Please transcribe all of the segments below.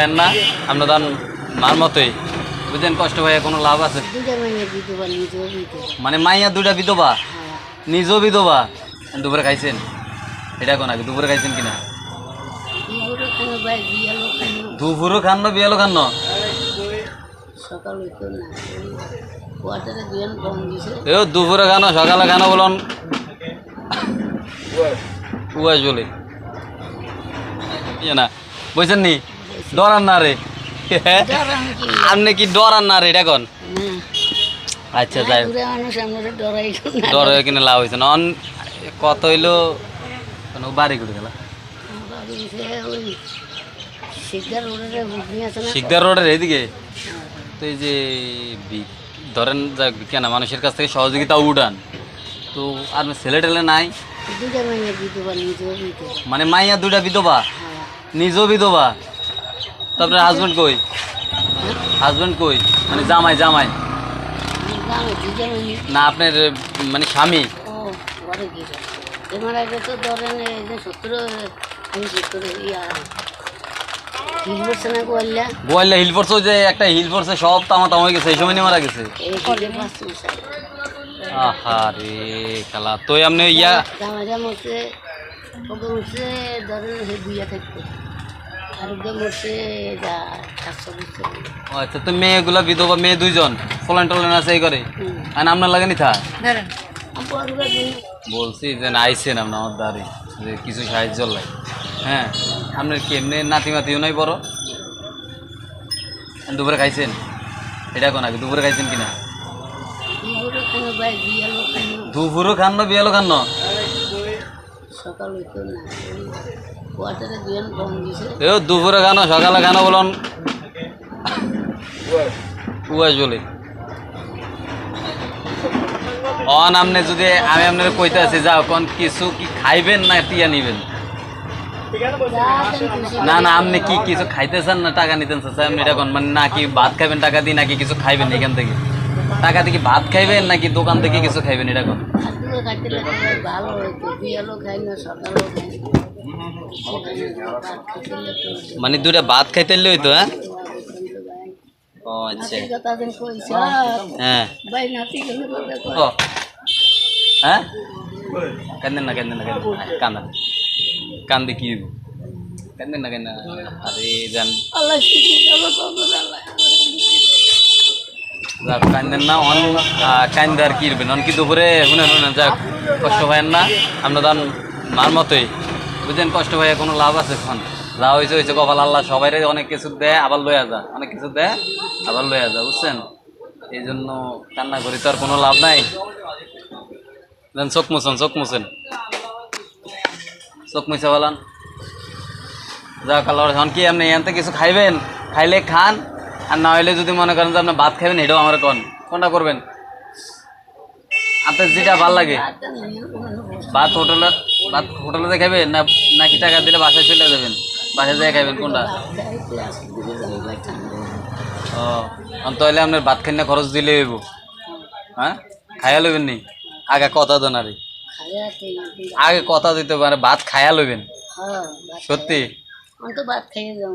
পাইেন না আমরা দান মার মতোই। বুঝলেন কষ্ট পাই কোনো লাভ আছে? মানে মাইয়া দুটা বিধবা? হ্যাঁ। নিজেও বিধবা? দুপুরে খাইছেন? এটা কোন আগে দুপুরে খাইছেন কিনা? দুপুরও খান না বিয়ালো খান না? দুপুরে খানো সকালে খানো বলুন। কুয়াশ বলে। ইয়ে না বুঝছেন নি? ডরান না রে। আপনি কি ডরান না রে এটা কোন? আচ্ছা যাই ডরাই কিনে লাভ হয়েছে না। কত হইল? কোনো বাড়ি করে গেল? শিকদার রোডের এইদিকে? তো এই যে ধরেন যা কেনা মানুষের কাছ থেকে সহযোগিতা উঠান তো আর ছেলে টেলে নাই? মানে মাইয়া দুটা বিধবা? হ্যাঁ। নিজেও বিধবা? তো আপনার হাজবেন্ড কই? হাজবেন্ড কই? মানে জামাই জামাই? না, আপনার মানে স্বামী? আমি হিল একটা হিল সব তামা তামা গেছে, এই সময় মারা গেছে। তো আপনি আচ্ছা তো মেয়েগুলা বিধবা মেয়ে দুইজন ফলান টলান আছে এই করে আর আপনার লাগে নি থা? বলছি যে আইসেন আপনার আমার দাঁড়ি যে কিছু সাহায্য লাগে। হ্যাঁ আপনার কি এমনি নাতি মাতিও নাই বড়? দুপুরে খাইছেন? এটা কোন আগে দুপুরে খাইছেন কিনা? দুপুরও খান না বিয়ালো খান না? সকাল দুপুরে খানো সকালে খানো বলুন? বলে। অন আপনি যদি আমি আপনার কইতে আছি, যাও, কোন কিছু কি খাইবেন না টিয়া নিবেন? না না, আপনি কি কিছু খাইতেছেন না টাকা নিতেন আপনি এটা কোন মানে না কি ভাত খাইবেন, টাকা দিয়ে নাকি কিছু খাইবেন এখান থেকে? টাকা দিয়ে কি ভাত খাইবেন নাকি দোকান থেকে কিছু খাইবেন, এটা কোন? কাটতে লাগলে ভালো হইতো বিয়ালো খাই না সকালও খাই মানে দুটা ভাত খাইতে হইতো হ্যাঁ? ও আচ্ছা। হ্যাঁ। কয়। ও। হ্যাঁ? কান্দেন না কান্দেন না কান্দেন না। কান্দে কি? কান্দেন না কান্দেন না। আরে জান। আল্লাহ শিখি গেল তখন আল্লাহ যাক না কি দুপুরে শুনে শুনে যাক, কষ্ট না। মার কষ্ট কোনো লাভ আছে আল্লাহ সবাই অনেক কিছু আবার অনেক কিছু আবার বুঝছেন? এই জন্য কান্না করি, তো আর কোনো লাভ নাই। দেন, চোখ কি আপনি কিছু খাইবেন? খাইলে খান। আর না হইলে যদি মনে করেন যে আপনি ভাত খাইবেন এটাও আমার কন? কোনটা করবেন? আপনার যেটা ভালো লাগে। ভাত হোটেলে ভাত হোটেলে খাইবেন না নাকি টাকা দিলে বাসায় চলে যাবেন? বাসায় যেয়ে খাইবেন কোনটা? ও এখন তাহলে আপনার ভাত খাই খরচ দিলে হইব। হ্যাঁ? খাইয়া লইবেন নি? আগে কথা দেন আরে। আগে কথা দিতে পারে ভাত খাইয়া লইবেন। হ্যাঁ সত্যি? আমি তো ভাত খাইয়ে যাব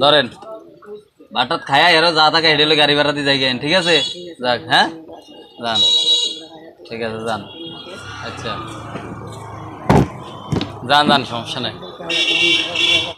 ধরেন, বাটাত খায়া এরও যা থাকে হেঁটে গাড়ি ভাড়া দিয়ে যাই গেন ঠিক আছে? যাক হ্যাঁ? যান। ঠিক আছে, যান। আচ্ছা। যান যান, সমস্যা নাই।